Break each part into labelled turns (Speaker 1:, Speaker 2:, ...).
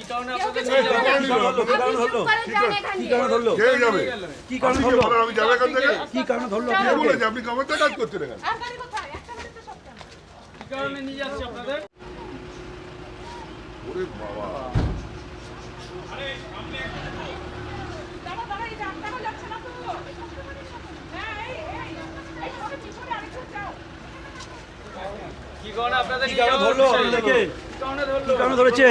Speaker 1: কি কারণে আপনাদের নিয়ে
Speaker 2: করবে
Speaker 1: যাবেন?
Speaker 3: কি কারণে ধরলো?
Speaker 2: আপনি চুপ করে যান এখান
Speaker 3: কি
Speaker 2: দিয়ে।
Speaker 3: কারণে
Speaker 4: কে যাবে
Speaker 3: কি কারণে
Speaker 4: আপনি কে
Speaker 3: ধরলো
Speaker 4: বলেন আমি যাব এখান থেকে
Speaker 3: কি কারণে ধরলো
Speaker 4: কে
Speaker 3: আপনাকে?
Speaker 4: আপনি কবে কাজ করছেন এখানে
Speaker 2: আর কোথায়? একটা গাড়িতে সব কেন?
Speaker 1: কি কারণে নিয়ে যাচ্ছে আপনাদের
Speaker 4: ওরে বাবা
Speaker 2: দাঁড়া, দাঁড়া, এই যে যাচ্ছে না তো। হ্যাঁ, এই, এই, এই সরে পিছনে আরেকটু যাও।
Speaker 1: কি কারণে আপনাদের
Speaker 3: কি কারণে ধরলো
Speaker 1: কি কারণে ধরলো
Speaker 3: কি কারণে ধরেছে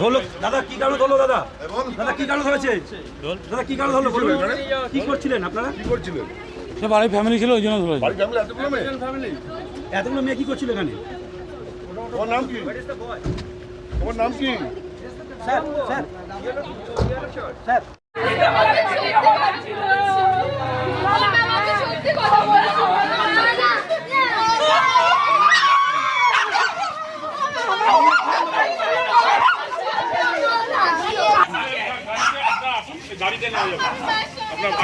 Speaker 1: ধরলো।
Speaker 3: দাদা কি কারণে ধরলো দাদা? দাদা কি কারণে ধরেছে? দাদা কি কারণে ধরলো? বলুন? কি করছিলেন আপনারা?
Speaker 4: কি করছিলেন?
Speaker 5: সে বাড়ির ফ্যামিলি ছিল ওই জন্য ধরেছে।
Speaker 4: বাড়ি ফ্যামিলি এতগুলো মেয়ে?
Speaker 3: এতগুলো মেয়ে কি করছিল এখানে?
Speaker 4: নাম কি? তোমার নাম কি?
Speaker 3: Sir
Speaker 2: sir. কথা বলছো। বাবু ব্যাগ চালিয়ে বাবু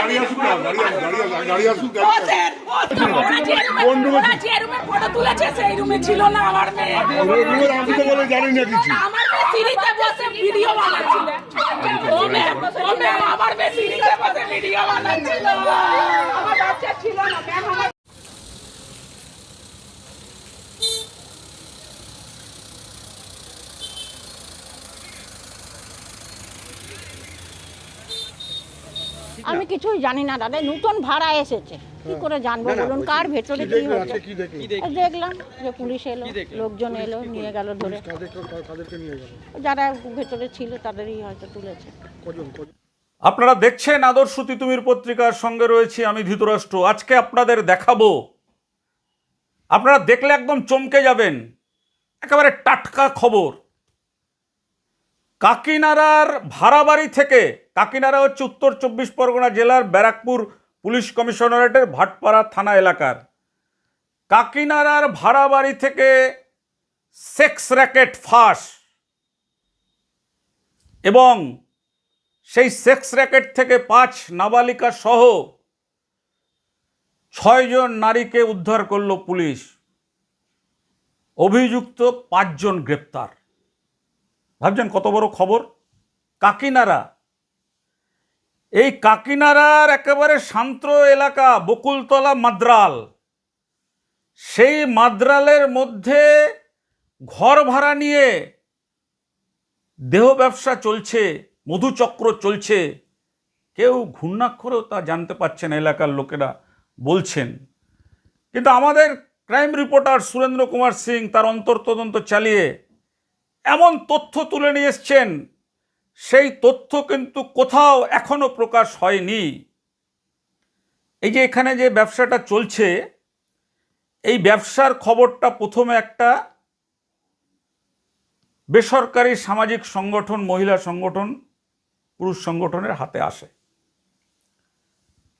Speaker 2: আমার
Speaker 4: আরে গাড়ি আসুক না গাড়ি আসুক গাড়ি আসুক গাড়ি আসুক গাড়ি আসুক
Speaker 2: বসেন, বসেন। ওরা যে রুমে- ওরা যে রুমে ফটো তুলেছে সেই রুমে ছিল না আমার মেয়ে
Speaker 4: ওরে রুমের আমি তো বলে জানি না কিছু
Speaker 2: আমার মেয়ে সিঁড়িতে বসে ভিডিও বানাচ্ছিল ও ম্যাম ও ম্যাম আমার মেয়ে সিঁড়িতে বসে ভিডিও বানাচ্ছিল আমার বাচ্চা ছিল না ম্যাম আমার
Speaker 6: আমি কিছুই জানি না দাদা নতুন ভাড়া এসেছে। কি করে জানব বলুন কার ভেতরে কি হচ্ছে দেখলাম? যে পুলিশ এলো লোকজন এলো নিয়ে গেল ধরে। যারা ভেতরে ছিল তাদেরই হয়তো তুলেছে।
Speaker 7: আপনারা দেখছেন আদর্শ তিতুমির পত্রিকার সঙ্গে রয়েছি আমি ধৃতরাষ্ট্র। আজকে আপনাদের দেখাবো। আপনারা দেখলে একদম চমকে যাবেন। একেবারে টাটকা খবর। কাকিনাড়ার ভাড়াবাড়ি থেকে, কাকিনাড়া হচ্ছে উত্তর চব্বিশ পরগনা জেলার ব্যারাকপুর পুলিশ কমিশনারেটের ভাটপাড়া থানা এলাকার। কাকিনাড়ার ভাড়াবাড়ি থেকে সেক্স র্যাকেট ফাঁস। এবং সেই সেক্স র্যাকেট থেকে পাঁচ নাবালিকা সহ ছয়জন নারীকে উদ্ধার করল পুলিশ। অভিযুক্ত পাঁচজন গ্রেপ্তার। ভাবছেন কত বড় খবর? কাকিনাড়া। এই কাকিনাড়ার একেবারে শান্ত এলাকা, বকুলতলা মাদ্রাল। সেই মাদ্রালের মধ্যে ঘর ভাড়া নিয়ে দেহ ব্যবসা চলছে, মধুচক্র চলছে। কেউ ঘূর্ণাক্ষরেও তা জানতে পারছে না, এলাকার লোকেরা বলছেন। কিন্তু আমাদের ক্রাইম রিপোর্টার সুরেন্দ্র কুমার সিং তার অন্তর্তদন্ত চালিয়ে এমন তথ্য তুলে নিয়ে এসছেন, সেই তথ্য কিন্তু কোথাও এখনও প্রকাশ হয়নি। এই যে এখানে যে ব্যবসাটা চলছে, এই ব্যবসার খবরটা প্রথমে একটা বেসরকারি সামাজিক সংগঠন, মহিলা সংগঠন, পুরুষ সংগঠনের হাতে আসে।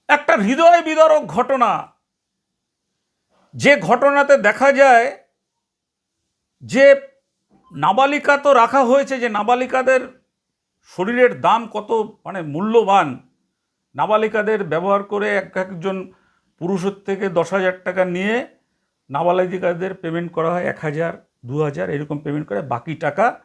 Speaker 7: একটা হৃদয় বিদারক ঘটনা, যে ঘটনাতে দেখা যায় যে নাবালিকা তো রাখা হয়েছে যে নাবালিকাদের শরীরের দাম কত মানে মূল্যবান। নাবালিকাদের ব্যবহার করে এক একজন পুরুষের থেকে দশ হাজার টাকা নিয়ে নাবালিকাদের পেমেন্ট করা হয় এক হাজার, দু হাজার, এরকম পেমেন্ট করে। বাকি টাকা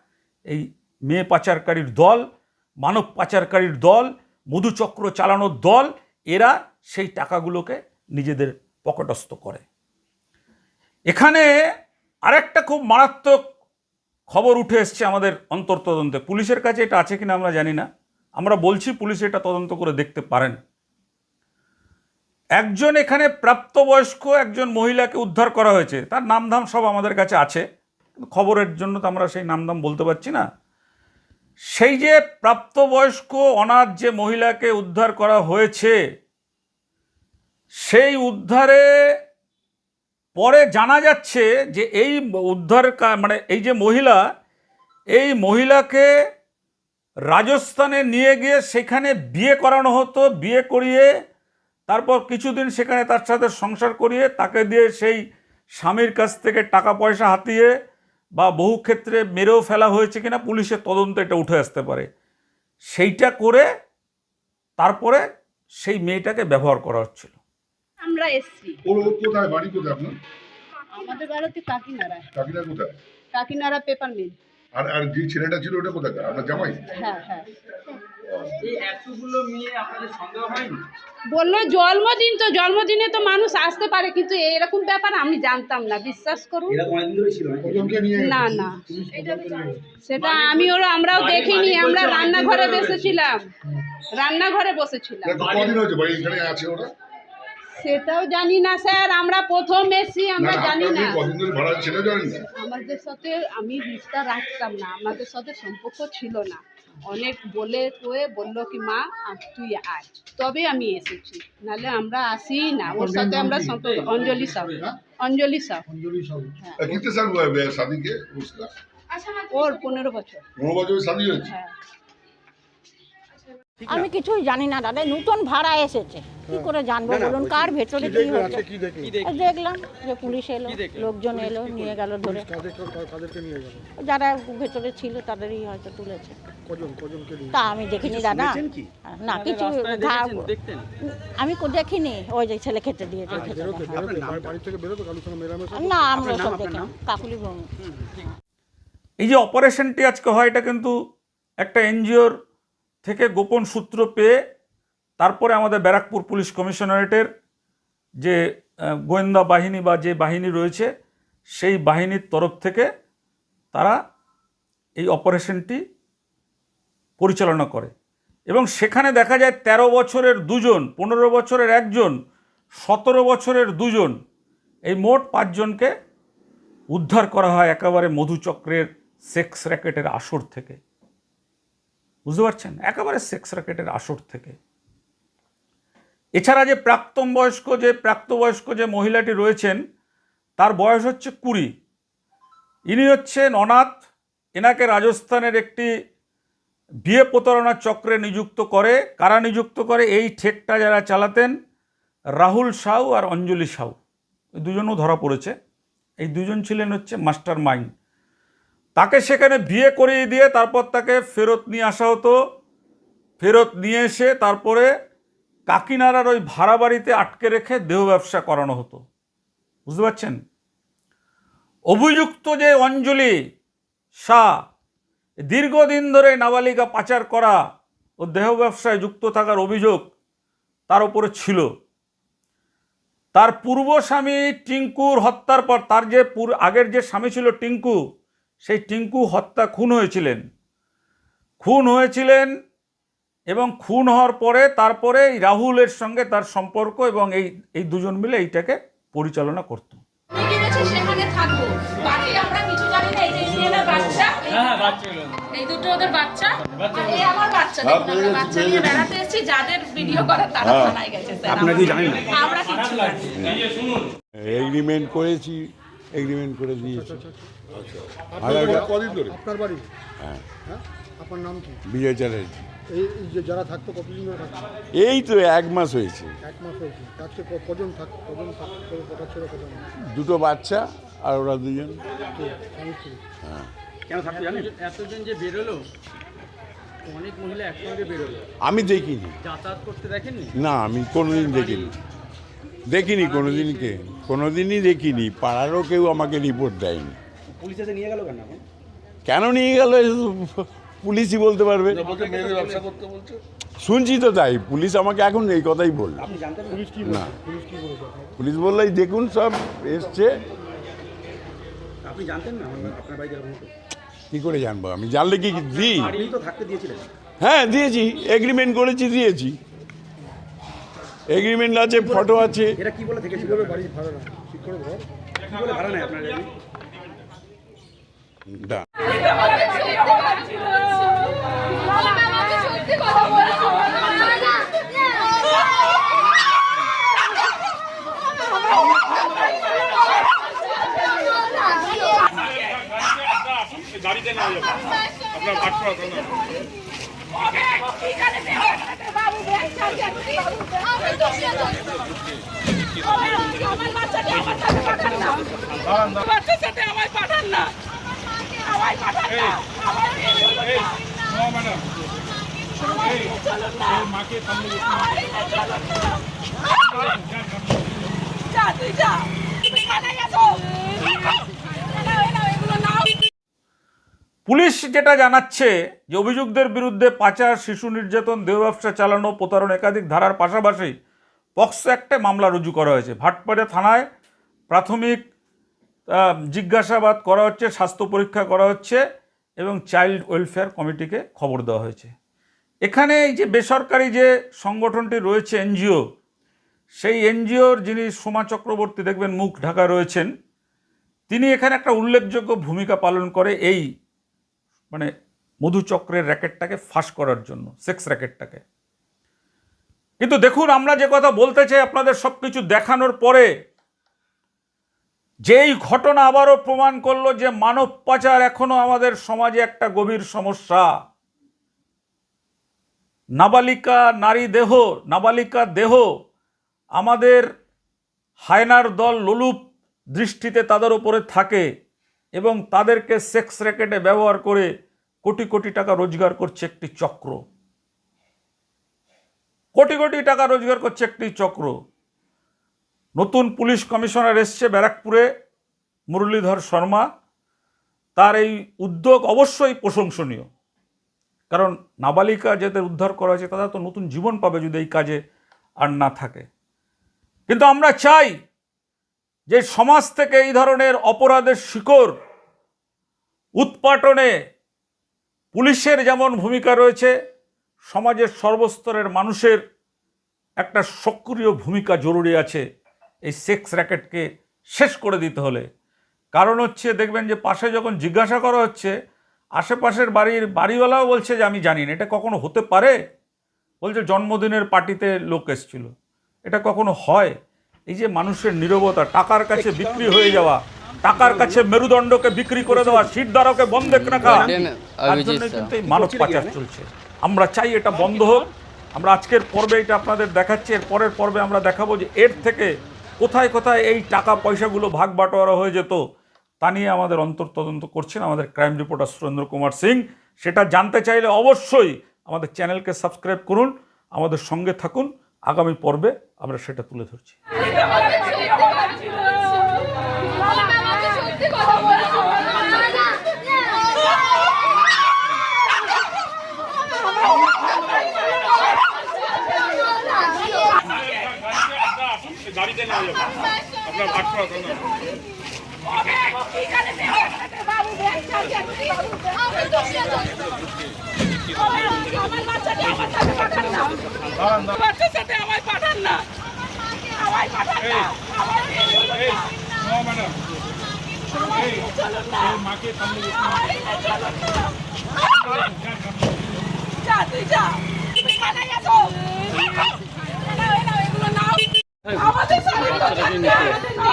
Speaker 7: এই মেয়ে পাচারকারীর দল, মানব পাচারকারীর দল, মধুচক্র চালানোর দল, এরা সেই টাকাগুলোকে নিজেদের পকেটস্থ করে। এখানে আরেকটা খুব মারাত্মক খবর উঠে এসছে আমাদের অন্তর্তদন্তে। পুলিশের কাছে এটা আছে কিনা আমরা জানি না। আমরা বলছি পুলিশ এটা তদন্ত করে দেখতে পারেন। একজন এখানে প্রাপ্তবয়স্ক একজন মহিলাকে উদ্ধার করা হয়েছে। তার নামধাম সব আমাদের কাছে আছে। খবরের জন্য তো আমরা সেই নামধাম বলতে পারছি না। সেই যে প্রাপ্তবয়স্ক অনাথ যে মহিলাকে উদ্ধার করা হয়েছে, সেই উদ্ধারে পরে জানা যাচ্ছে যে এই উদ্ধার মানে এই যে মহিলা, এই মহিলাকে রাজস্থানে নিয়ে গিয়ে সেখানে বিয়ে করানো হতো, বিয়ে করিয়ে তারপর কিছুদিন সেখানে তার সাথে সংসার করিয়ে তাকে দিয়ে সেই স্বামীর কাছ থেকে টাকা পয়সা হাতিয়ে বা বহু ক্ষেত্রে মেরেও ফেলা হয়েছে কিনা পুলিশের তদন্ত এটা উঠে আসতে পারে। সেইটা করে তারপরে সেই মেয়েটাকে ব্যবহার করা হচ্ছিল।
Speaker 8: আমরা এসছি।
Speaker 4: ওর ওর কোথায়? বাড়ি কোথায় আপনার?
Speaker 8: আমাদের বাড়িতে কাকিনাড়া।
Speaker 4: কাকিনা কোথায়?
Speaker 8: Kakinara paper mill.
Speaker 4: আর আর যে ছেলেটা ছিল ওটা কোথায়? আপনার জামাই?
Speaker 8: হ্যাঁ হ্যাঁ।
Speaker 1: এই এতগুলো মেয়ে আপনাদের সন্দেহ হয়নি?
Speaker 8: বলল জন্মদিন তো জন্মদিনে তো মানুষ আসতে পারে কিন্তু এরকম ব্যাপার আমি জানতাম না বিশ্বাস করুন। না না। সেটা আমি ওরা আমরাও দেখিনি আমরা রান্নাঘরে বসেছিলাম। রান্নাঘরে বসেছিলাম। সেটাও জানি না স্যার। আমরা প্রথম এসছি আমরা জানি না। আমাদের সাথে আমি রিস্তা রাখতাম না আমাদের সাথে সম্পর্ক ছিল না। অনেক বলে কয়ে বলল কি মা তুই আয়। তবে আমি এসেছি নালে আমরা আসি না। ওর সাথে আমরা সম্পর্ক হ্যাঁ? অঞ্জলি সাউ। অঞ্জলি সাউ।
Speaker 4: হ্যাঁ। অঞ্জলি সাউ।
Speaker 8: ওর পনেরো বছর।
Speaker 4: পনেরো বছর শাদী হয়েছে?
Speaker 8: হ্যাঁ।
Speaker 6: আমি কিছুই জানি না দাদা নতুন ভাড়া এসেছে। কি করে জানব বলুন কার ভেতরে কি হচ্ছে? দেখলাম? যে পুলিশ এলো লোকজন এলো নিয়ে গেল ধরে। যারা ভেতরে ছিল তাদেরই হয়তো তুলেছে। তা আমি দেখিনি দাদা। না কিছু আমি কো দেখিনি ওই যে ছেলে খেতে দিয়েছে দেয়।
Speaker 3: নামটা?
Speaker 6: না আমরা সব দেখি। কাকুলি ভৌমিক
Speaker 7: এই যে অপারেশনটি আজকে হয় এটা কিন্তু একটা এনজিওর থেকে গোপন সূত্র পেয়ে তারপরে আমাদের ব্যারাকপুর পুলিশ কমিশনারেটের যে গোয়েন্দা বাহিনী বা যে বাহিনী রয়েছে, সেই বাহিনীর তরফ থেকে তারা এই অপারেশনটি পরিচালনা করে। এবং সেখানে দেখা যায় ১৩ বছরের দুজন, পনেরো বছরের একজন, সতেরো বছরের দুজন, এই মোট পাঁচজনকে উদ্ধার করা হয় একেবারে মধুচক্রের সেক্স র্যাকেটের আসর থেকে। বুঝতে পারছেন? একেবারে সেক্স র্যাকেটের আসর থেকে। এছাড়া যে প্রাক্তন বয়স্ক, যে প্রাপ্তবয়স্ক যে মহিলাটি রয়েছেন, তার বয়স হচ্ছে কুড়ি। ইনি হচ্ছেন অনাথ, এনাকে রাজস্থানের একটি বিয়ে প্রতারণা চক্রে নিযুক্ত করে। কারা নিযুক্ত করে? এই ঠেকটা যারা চালাতেন, রাহুল সাউ আর অঞ্জলি সাউ। দুজনও ধরা পড়েছে। এই দুজন ছিলেন হচ্ছে মাস্টার মাইন্ড তাকে সেখানে বিয়ে করিয়ে দিয়ে তারপর তাকে ফেরত নিয়ে আসা হতো। ফেরত নিয়ে এসে তারপরে কাকিনাড়ার ওই ভাড়া বাড়িতে আটকে রেখে দেহ ব্যবসা করানো হতো। বুঝতে পারছেন? অভিযুক্ত যে অঞ্জলি শাহ, দীর্ঘদিন ধরে নাবালিকা পাচার করা ও দেহ ব্যবসায় যুক্ত থাকার অভিযোগ তার উপরে ছিল। তার পূর্ব স্বামী টিঙ্কুর হত্যার পর তার যে আগের যে স্বামী ছিল টিঙ্কু সেই টিঙ্কু হত্যা খুন হয়েছিলেন। খুন হয়েছিলেন এবং খুন হওয়ার পরে তারপরে এই রাহুলের সঙ্গে তার সম্পর্ক এবং এই এই দুজন মিলে এইটাকে পরিচালনা করত।
Speaker 2: কিনেছে সেখানে থাকব। বাকি আমরা কিছু জানি না এই যে ইন্ডিয়ানের এই
Speaker 1: হ্যাঁ হ্যাঁ বাচ্চাগুলো
Speaker 2: এই দুটো ওদের বাচ্চা। আর এই আমার বাচ্চা দেখুন আমরা বাচ্চা নিয়ে বেড়াতে এসেছি যাদের ভিডিও করে তারা থানায় গেছে স্যার।
Speaker 3: আপনারা কি জানেন না?
Speaker 2: আমরা কিছু জানি না।
Speaker 9: এগ্রিমেন্ট করেছি এগ্রিমেন্ট করে দিয়েছি।
Speaker 4: কদিন ধরে?
Speaker 10: আপনার বাড়ি?
Speaker 9: হ্যাঁ।
Speaker 10: হ্যাঁ? আপনার নাম কি?
Speaker 9: বিজয় চ্যাটার্জি।
Speaker 10: এই যে যারা থাকতো কতদিন ধরে থাকতো?
Speaker 9: এই তো এক মাস হয়েছে।
Speaker 10: এক মাস হয়েছে। আজকে কজন থাক কজন থাকতো কটা ছিল কজন
Speaker 9: দুটো বাচ্চা আর ওরা দুজন।
Speaker 10: ছিল
Speaker 3: কেন থাকতে জানেন?
Speaker 1: এতজন যে বেরোলো অনেক মহিলা একসঙ্গে বেরোলো।
Speaker 9: আমি দেখিনি।
Speaker 1: যাতায়াত করতে দেখেননি?
Speaker 9: না আমি কোনোদিন দেখিনি। দেখিনি কোনোদিনকে। কোনোদিনই দেখিনি। পাড়ারও কেউ আমাকে রিপোর্ট দেয়নি।
Speaker 3: পুলিশ এসে নিয়ে গেল কেন এখন?
Speaker 9: কেন নিয়ে গেল? পুলিশই বলতে পারবে।
Speaker 4: বলছে মেয়েদের ব্যবসা করতে বলছে।
Speaker 9: শুনছি তো তাই পুলিশ আমাকে এখন এই কথাই বলল।
Speaker 3: না?
Speaker 10: পুলিশ কি
Speaker 9: না।
Speaker 10: বলছে? পুলিশ কি বলেছে? আপনাকে?
Speaker 9: পুলিশ বলল "এই দেখুন সব এসছে।
Speaker 3: আপনি জানতেন না আপনার বাড়িতে এরকম
Speaker 9: কি করে জানব? আমি জানলে কি দিই?
Speaker 3: আপনি তো থাকতে দিয়েছিলেন।
Speaker 9: হ্যাঁ দিয়েছি। এগ্রিমেন্ট করেছি দিয়েছি। এগ্রিমেন্ট আছে ফটো আছে।
Speaker 3: এরা কি বলে থেকেছিল
Speaker 10: বাড়ি ভাড়া না ঠিক করে ঘর
Speaker 3: কি বলে ভাড়া নেয় আপনার
Speaker 9: না
Speaker 2: গাড়িতে যাবে
Speaker 4: আপনার
Speaker 2: চালিয়ে আমার বাচ্চাকে আমার পাঠান না। বাচ্চার সাথে আমায় পাঠান না।
Speaker 7: পুলিশ যেটা জানাচ্ছে যে অভিযুক্তদের বিরুদ্ধে পাচার, শিশু নির্যাতন, দেহ ব্যবসা চালানো, প্রতারণ একাধিক ধারার পাশাপাশি পক্সো একটা মামলা রুজু করা হয়েছে। ভাটপাড়া থানায় প্রাথমিক জিজ্ঞাসাবাদ করা হচ্ছে, স্বাস্থ্য পরীক্ষা করা হচ্ছে এবং চাইল্ড ওয়েলফেয়ার কমিটিকে খবর দেওয়া হয়েছে। এখানে এই যে বেসরকারি যে সংগঠনটি রয়েছে, এনজিও, সেই এনজিওর যিনি সোমা চক্রবর্তী, দেখবেন মুখ ঢাকা রয়েছেন, তিনি এখানে একটা উল্লেখযোগ্য ভূমিকা পালন করে এই মানে মধুচক্রের র্যাকেটটাকে ফাঁস করার জন্য, সেক্স র্যাকেটটাকে। কিন্তু দেখুন, আমরা যে কথা বলতে চাই, আপনাদের সব কিছু দেখানোর পরে যেই ঘটনা আবারও প্রমাণ করল যে মানব পাচার এখনও আমাদের সমাজে একটা গভীর সমস্যা। নাবালিকা নারী দেহ, নাবালিকা দেহ, আমাদের হায়নার দল লোলুপ দৃষ্টিতে তাদের উপরে থাকে এবং তাদেরকে সেক্স র্যাকেটে ব্যবহার করে কোটি কোটি টাকা রোজগার করছে একটি চক্র। কোটি কোটি টাকা রোজগার করছে একটি চক্র। নতুন পুলিশ কমিশনার এসছে ব্যারাকপুরে, মুরলীধর শর্মা। তার এই উদ্যোগ অবশ্যই প্রশংসনীয়। কারণ নাবালিকা যাদের উদ্ধার করা হয়েছে, তারা তো নতুন জীবন পাবে যদি এই কাজে আর না থাকে। কিন্তু আমরা চাই যে সমাজ থেকে এই ধরনের অপরাধের শিকড় উৎপাটনে পুলিশের যেমন ভূমিকা রয়েছে, সমাজের সর্বস্তরের মানুষের একটা সক্রিয় ভূমিকা জরুরি আছে। এই সেক্স র্যাকেটকে শেষ করে দিতে হলে। কারণ হচ্ছে দেখবেন যে পাশে যখন জিজ্ঞাসা করা হচ্ছে আশেপাশের বাড়ির বাড়িওয়ালাও বলছে যে আমি জানি না এটা কখনো হতে পারে? বলছে জন্মদিনের পার্টিতে লোক এসেছিল। এটা কখনো হয়? এই যে মানুষের নীরবতা টাকার কাছে বিক্রি হয়ে যাওয়া টাকার কাছে মেরুদণ্ডকে বিক্রি করে দেওয়া সিট দ্বারকে বন্ধে রাখা তার জন্য কিন্তু এই মানব পাচার চলছে। আমরা চাই এটা বন্ধ হোক। আমরা আজকের পর্বে এটা আপনাদের দেখাচ্ছি এর পরের পর্বে আমরা দেখাবো যে এর থেকে কোথায় কোথায় এই টাকা পয়সাগুলো ভাগ বাটোয়ারা হয়ে যেত, তা নিয়ে আমাদের অন্তর তদন্ত করছেন আমাদের ক্রাইম রিপোর্টার সুরেন্দ্র কুমার সিং। সেটা জানতে চাইলে অবশ্যই আমাদের চ্যানেলকে সাবস্ক্রাইব করুন, আমাদের সঙ্গে থাকুন। আগামী পর্বে আমরা সেটা তুলে ধরছি
Speaker 4: গাড়িতে নেওয়া যাবে আপনার বাটপা
Speaker 2: বাবু ব্যাগ চালিয়ে আমার বাচ্চাকে আমার সাথে পাঠান না বাচ্চার সাথে আমায় পাঠান না আমায় পাঠান না
Speaker 4: ম্যাডাম মাকে সামনে
Speaker 2: যা তুই যা তুমি থানায় আসো আমাদের শাড়ির দোকান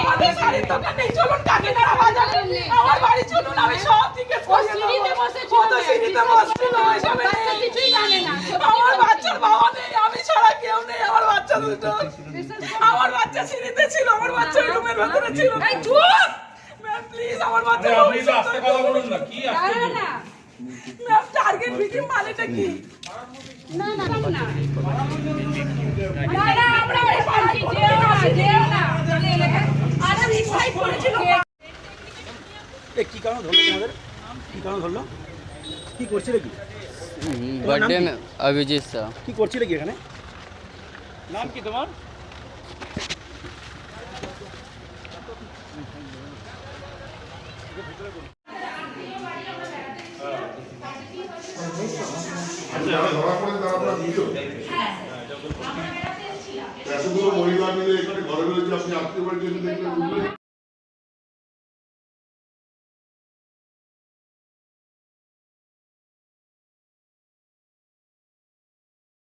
Speaker 2: আমাদের শাড়ির দোকান নেই, চলুন কাকিনাড়া বাজারে। আমার বাড়ি চলুন, আমি সব দিকে ছড়িয়ে দেবো। ও তো সিঁড়িতে বসছিল, ওইসবে নেই। আমার বাচ্চার বাবা নেই, আমি ছাড়া কেউ নেই, আমার বাচ্চা দুটো। আমার বাচ্চা সিঁড়িতে ছিল, আমার বাচ্চা রুমের ভেতরে ছিল। এই চুপ! ম্যাম, প্লিজ, আমার বাচ্চা
Speaker 4: আপনি তো আস্তে কথা বলুন না কি আশ্চর্য
Speaker 2: ম্যাম, টার্গেট ভিকটিম মানেটা কি? না, না, না, আমরা ওই পাড়ায় যেও না, যেও না। আরে suicide করেছিল।
Speaker 3: এ কি কারণ ধরলো তোমাদের কি কারণ ধরলো কি করছিলে কি
Speaker 11: बर्थडे में अभिजीत सा
Speaker 3: কি করছিলে কি এখানে
Speaker 1: নাম কি তোমার
Speaker 4: এতগুলো পরিবার মিলে এখানে ঘরে রয়েছে আপনি আত্মীয় বাড়ি দেখবেন